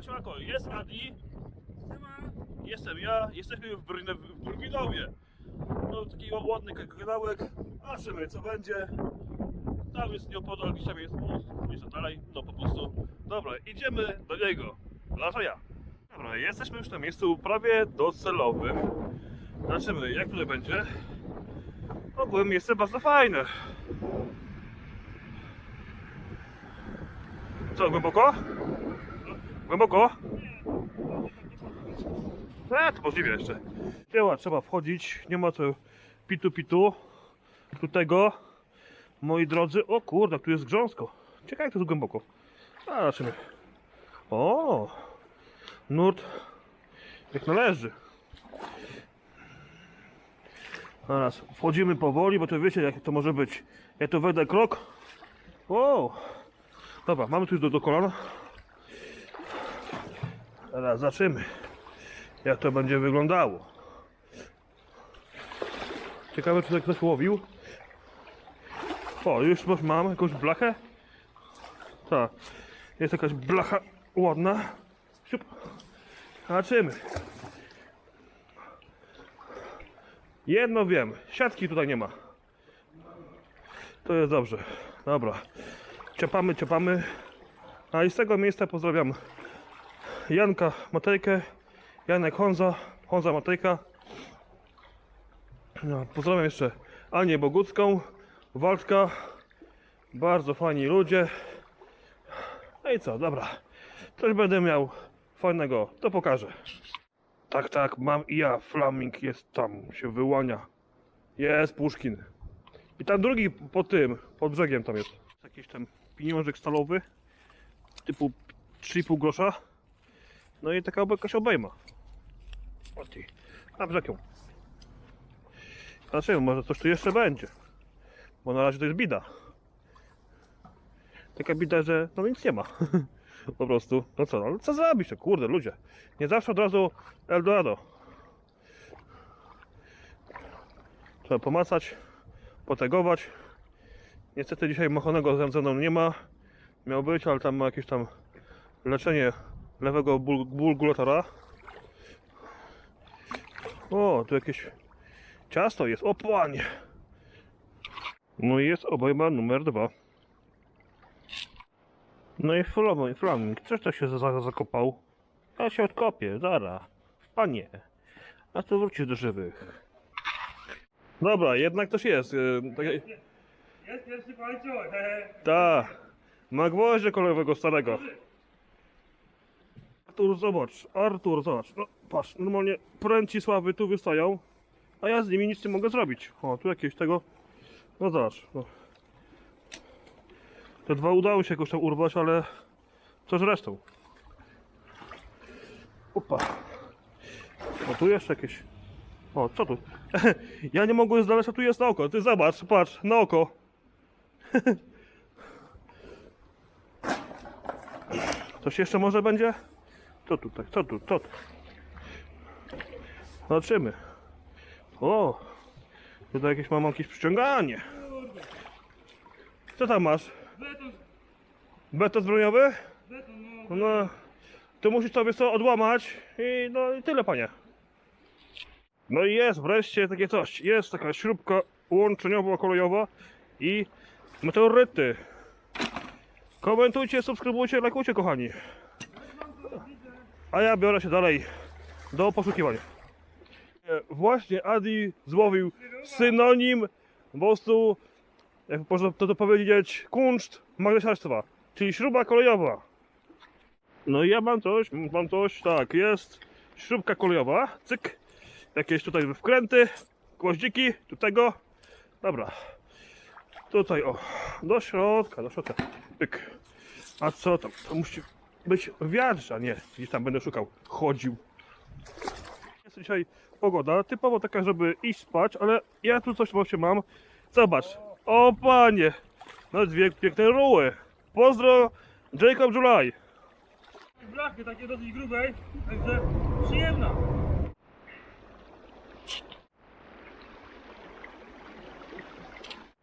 Siemanko, jest Adi. Jestem ja, jesteśmy w, Bryn- w Brwinowie. No taki ładny kanałek. Zobaczymy co będzie. Tam jest nieopodal, gdzieś tam jest most, gdzieś tam dalej, no po prostu. Dobra, idziemy do niego. Lasza ja. Dobra, jesteśmy już na miejscu prawie docelowym. Zobaczymy jak tutaj będzie. Ogółem miejsce bardzo fajne. Co, głęboko? Głęboko? E, to możliwe jeszcze. Dzieła trzeba wchodzić, nie ma co pitu pitu. Tu tego, moi drodzy, o kurde, tu jest grząsko. Ciekawe jak to jest głęboko. Zobaczymy. O, nurt jak należy. Teraz wchodzimy powoli, bo to wiecie jak to może być. Ja tu wejdę krok. O, dobra, mamy tu już do, do kolana. Teraz zobaczymy, jak to będzie wyglądało. Ciekawe, czy tak ktoś łowił. O, już masz- mam jakąś blachę. Tak, jest jakaś blacha ładna. Siup. Zobaczymy. Jedno wiem, siatki tutaj nie ma. To jest dobrze. Dobra. Ciepamy, ciepamy. A i z tego miejsca pozdrawiam Janka Matejkę, Janek Honza, Honza Matejka. No, pozdrawiam jeszcze Anię Bogucką, Waldka. Bardzo fajni ludzie. No i co, dobra. Coś będę miał fajnego, to pokażę. Tak, tak, mam i ja. Flaming jest tam, się wyłania. Jest Puszkin. I tam drugi po tym, pod brzegiem tam jest. Jakiś tam pieniążek stalowy, typu 3,5 grosza. No i taka jakaś obejma. O ty, na brzeg ją. Zobaczymy, może coś tu jeszcze będzie. Bo na razie to jest bida. Taka bida, że no nic nie ma. po prostu. No co, ale co zrobić to? Kurde, ludzie. Nie zawsze od razu Eldorado. Trzeba pomacać, potegować. Niestety dzisiaj machonego ze mną nie ma. Miał być, ale tam ma jakieś tam leczenie lewego bulgulatora. O, tu jakieś ciasto jest. O, panie! No i jest obejma numer dwa. No i flaming, flaming. Coś to się za, zakopał. Ja się odkopię, zara. Panie. A to wrócisz do żywych. Dobra, jednak coś jest. Yy, tak, Jest pierwszy końcu, hehe. ta. Ma gwoździe kolejowego starego. Artur, zobacz. Artur, zobacz. No, patrz, normalnie pręci sławy tu wystają, a ja z nimi nic nie mogę zrobić. O, tu jakieś tego. No zobacz. No. Te dwa udało się jakoś tam urwać, ale co z resztą? Opa. O, tu jeszcze jakieś. O, co tu? ja nie mogłem znaleźć, a tu jest na oko. Ty zobacz, patrz, na oko. Coś jeszcze może będzie? Co tu tak? Co tu? Co tu? Zobaczymy. O! Tutaj jakieś mam jakieś przyciąganie. Co tam masz? Beton, Beton zbrojeniowy? beton, no. No, to musisz sobie co odłamać i no i tyle panie. No i jest wreszcie takie coś. Jest taka śrubka łączeniowa, kolejowa i meteoryty. Komentujcie, subskrybujcie, lajkujcie kochani. A ja biorę się dalej do poszukiwania. E, Właśnie Adi złowił synonim po prostu, jak można to, to powiedzieć, kunszt magdesiarstwa, czyli śruba kolejowa. No i ja mam coś, mam coś, tak, jest śrubka kolejowa, cyk, jakieś tutaj wkręty, gwoździki, tu tego, dobra, tutaj o, do środka, do środka, pyk, a co tam, to musi być wiatr, a nie, gdzieś tam będę szukał, chodził. Jest dzisiaj pogoda, typowo taka, żeby iść spać, ale ja tu coś właśnie mam, zobacz, o panie, no dwie piękne ruły, pozdro, Jacob July. Blachy takie dosyć grubej, także przyjemna.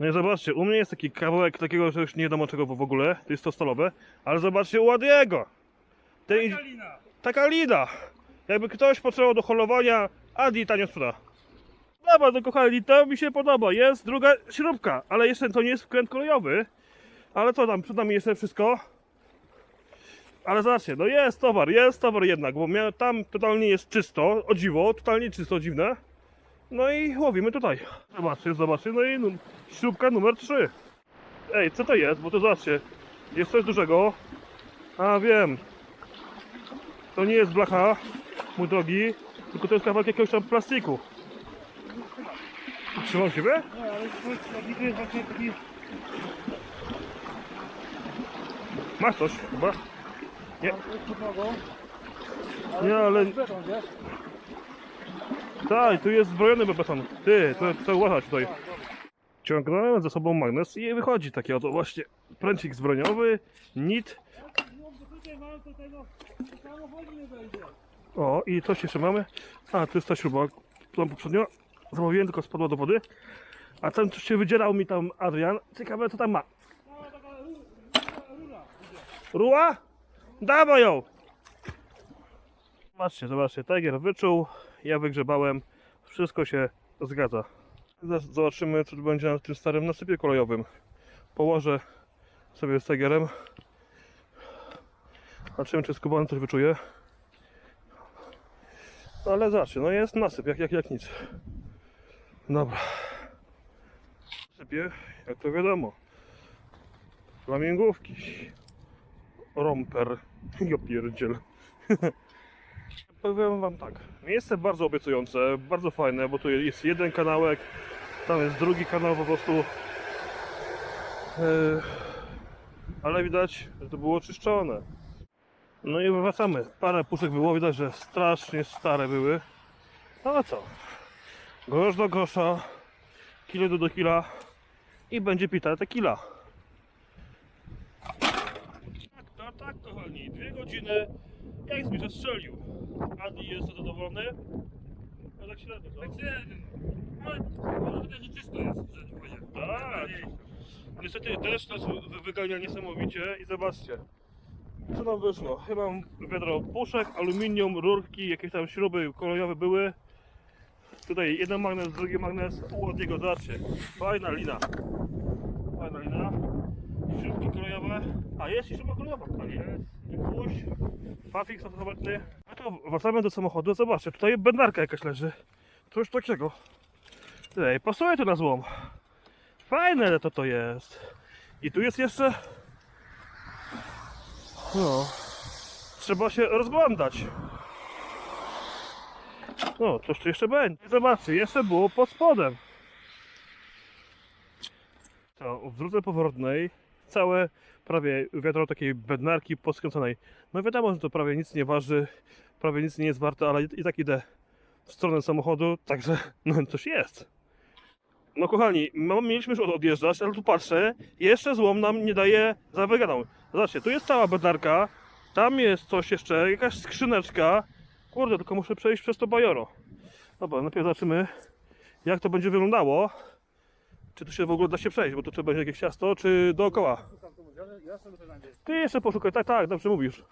No i zobaczcie, u mnie jest taki kawałek takiego, że już nie wiadomo czego w ogóle, to jest to stalowe, ale zobaczcie u Adiego! Ten, Taka lina. taka lina. Jakby ktoś potrzebował do holowania, Adi tanio sprzeda. Dobra, to kochani, to mi się podoba. Jest druga śrubka, ale jeszcze to nie jest wkręt kolejowy. Ale co tam, przed nami jeszcze wszystko. Ale zobaczcie, no jest towar, jest towar jednak, bo mia- tam totalnie jest czysto, o dziwo, totalnie czysto, dziwne. No i łowimy tutaj. Zobaczcie, zobaczcie, no i num- śrubka numer 3. Ej, co to jest? Bo to zobaczcie, jest coś dużego. A wiem, to nie jest blacha, mój drogi, tylko to jest kawałek jakiegoś tam plastiku. Trzymam siebie? Nie, ale to jest właśnie taki... Masz coś chyba? Nie. Nie, ale... Tak, tu jest zbrojony beton. Ty, to trzeba uważać tutaj. Ciągnąłem za sobą magnes i wychodzi taki oto właśnie pręcik zbrojeniowy, nit. O, i coś jeszcze mamy. A, tu jest ta śruba, którą poprzednio zamówiłem, tylko spadła do wody. A tam coś się wydzierał mi tam Adrian. Ciekawe co tam ma. Rura. Dawaj ją! Zobaczcie, zobaczcie, Tiger wyczuł, ja wygrzebałem, wszystko się zgadza. Zobaczymy, co będzie na tym starym nasypie kolejowym. Położę sobie z Tigerem. Zobaczymy, czy skubany coś wyczuje. Ale zobaczcie, no jest nasyp, jak, jak, jak nic. Dobra. Sypie, jak to wiadomo. Flamingówki. Romper. Ja pierdziel. Powiem wam tak. Miejsce bardzo obiecujące, bardzo fajne, bo tu jest jeden kanałek, tam jest drugi kanał po prostu. Ale widać, że to było czyszczone. No i wracamy. Parę puszek było, widać, że strasznie stare były. No a co? Grosz do grosza, kilo do, do kila i będzie pita tequila. Tak, tak, tak, kochani. Dwie godziny, jak Zbicza strzelił. Adi jest zadowolony. No tak średnio, co? Tak średnio. Ale może widać, że czysto jest, że nie będzie. Tak. Niestety deszcz nas wy- wygania niesamowicie i zobaczcie. Co nam wyszło? Chyba wiadro puszek, aluminium, rurki, jakieś tam śruby kolejowe były. Tutaj jeden magnes, drugi magnes, u od niego, zobaczcie. Fajna lina. Śrubki kolejowe. A jest i śruba kolejowa, a nie? I Gwóźdź. Fafik automatyczny. No to wracamy do samochodu, zobaczcie, tutaj będarka jakaś leży. Coś takiego. Ej, pasuje to na złom. Fajne to to jest. I tu jest jeszcze... No... Trzeba się rozglądać. No, coś tu jeszcze będzie. Zobaczcie, jeszcze było pod spodem. To w drodze powrotnej całe prawie wiadro takiej bednarki poskręconej. No wiadomo, że to prawie nic nie waży, prawie nic nie jest warte, ale i tak idę w stronę samochodu, także no coś jest. No kochani, mieliśmy już odjeżdżać, ale tu patrzę, jeszcze złom nam nie daje za wygraną. Zobaczcie, tu jest cała bednarka, tam jest coś jeszcze, jakaś skrzyneczka. Kurde, tylko muszę przejść przez to bajoro. Dobra, najpierw zobaczymy, jak to będzie wyglądało. Czy tu się w ogóle da się przejść, bo tu trzeba jakieś ciasto, czy dookoła. To. Ty jeszcze poszukaj, tak, tak, dobrze mówisz.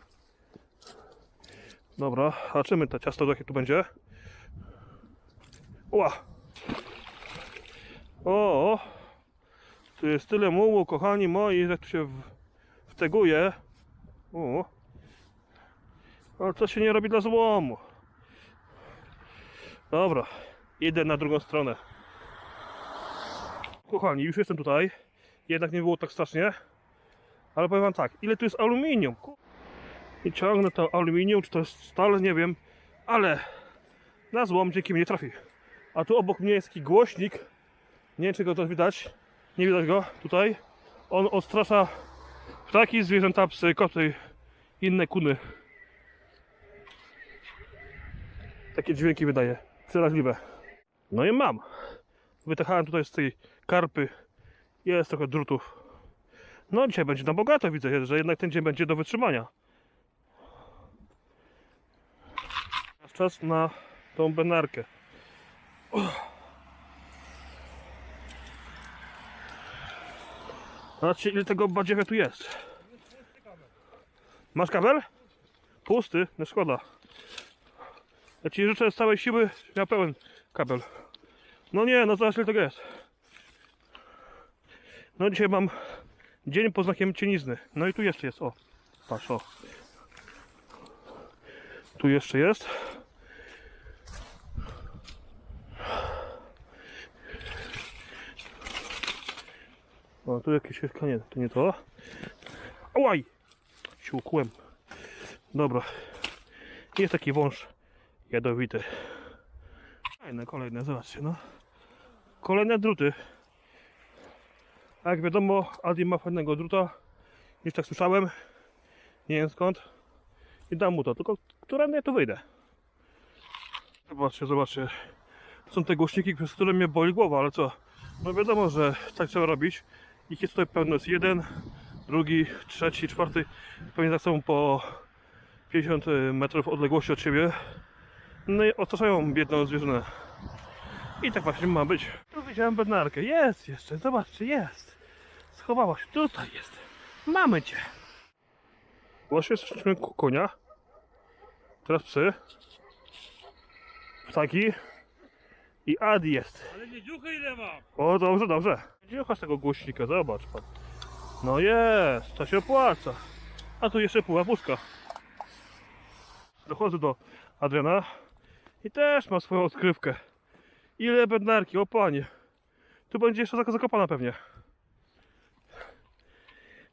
Dobra, zobaczymy to ciasto, jakie tu będzie. Ła! O! Tu jest tyle mułu, kochani moi, że tu się w- wteguje. O! Ale to się nie robi dla złomu. Dobra, idę na drugą stronę. Kochani, już jestem tutaj. Jednak nie było tak strasznie. Ale powiem wam tak, ile tu jest aluminium? I ciągnę to aluminium, czy to jest stal, nie wiem, ale na złom dzięki mnie trafi. A tu obok mnie jest taki głośnik. Nie wiem, czy go to widać. Nie widać go tutaj. On odstrasza ptaki, zwierzęta, psy, koty, inne kuny. Takie dźwięki wydaje. Przeraźliwe. No i mam. Wytachałem tutaj z tej karpy. Jest trochę drutów. No dzisiaj będzie na bogato, widzę, że jednak ten dzień będzie do wytrzymania. Teraz Czas na tą benarkę. Zobaczcie ile tego badziewia tu jest. Masz kabel? Pusty? No szkoda. Ja ci życzę z całej siły, miał pełen kabel. No nie, no zobacz ile tego jest. No dzisiaj mam dzień pod znakiem cienizny. No i tu jeszcze jest, o. Patrz, o. Tu jeszcze jest. O, tu jakieś nie, to nie to. Ałaj! Się ukłułem. Dobra. Jest taki wąż jadowity. Fajne, kolejne, zobaczcie, no. Kolejne druty. A jak wiadomo, Adi ma fajnego druta. Już tak słyszałem. Nie wiem skąd. I dam mu to, tylko którędy ja tu wyjdę. Zobaczcie, zobaczcie. Są te głośniki, przez które mnie boli głowa, ale co? No wiadomo, że tak trzeba robić. Ich jest tutaj pełno. Jest jeden, drugi, trzeci, czwarty. Pewnie tak są po 50 metrów odległości od siebie. No i otaczają biedną zwierzynę. I tak właśnie ma być. Tu widziałem bednarkę. Jest jeszcze, zobaczcie, jest. Schowała się, tutaj jest. Mamy cię. Właśnie słyszeliśmy ku- konia. Teraz psy. Ptaki. I Adi jest. Ale nie dziuchy ile mam? O, dobrze, dobrze. Dziucha z tego głośnika, zobacz pan. No jest, to się opłaca. A tu jeszcze pół puszka. Dochodzę do Adriana i też ma swoją odkrywkę. Ile bednarki, o panie. Tu będzie jeszcze zak- zakopana pewnie.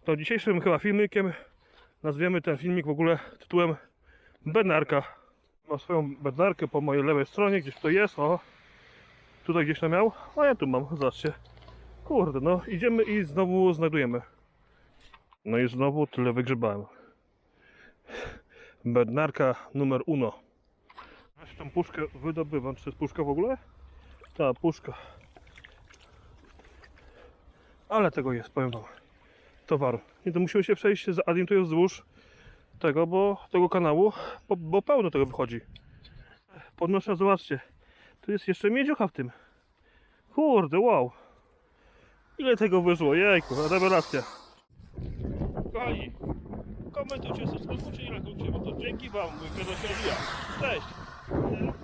To dzisiejszym chyba filmikiem nazwiemy ten filmik w ogóle tytułem Bednarka. Ma swoją bednarkę po mojej lewej stronie, gdzieś to jest, o. Tutaj gdzieś to miał, a ja tu mam, zobaczcie. Kurde, no idziemy i znowu znajdujemy. No i znowu tyle wygrzebałem. Bednarka numer uno. Się tą puszkę wydobywam. Czy to jest puszka w ogóle? Ta, puszka. Ale tego jest, powiem wam. Towaru. Nie to musimy się przejść z Adim tu wzdłuż tego, bo tego kanału, bo, bo pełno tego wychodzi. Podnoszę, zobaczcie. Tu jest jeszcze miedziucha w tym. Kurde, wow. Ile tego wyszło? Jejku, rewelacja. Kochani, komentujcie, subskrybujcie i lajkujcie, bo to dzięki wam mój kanał się rozwija. Cześć!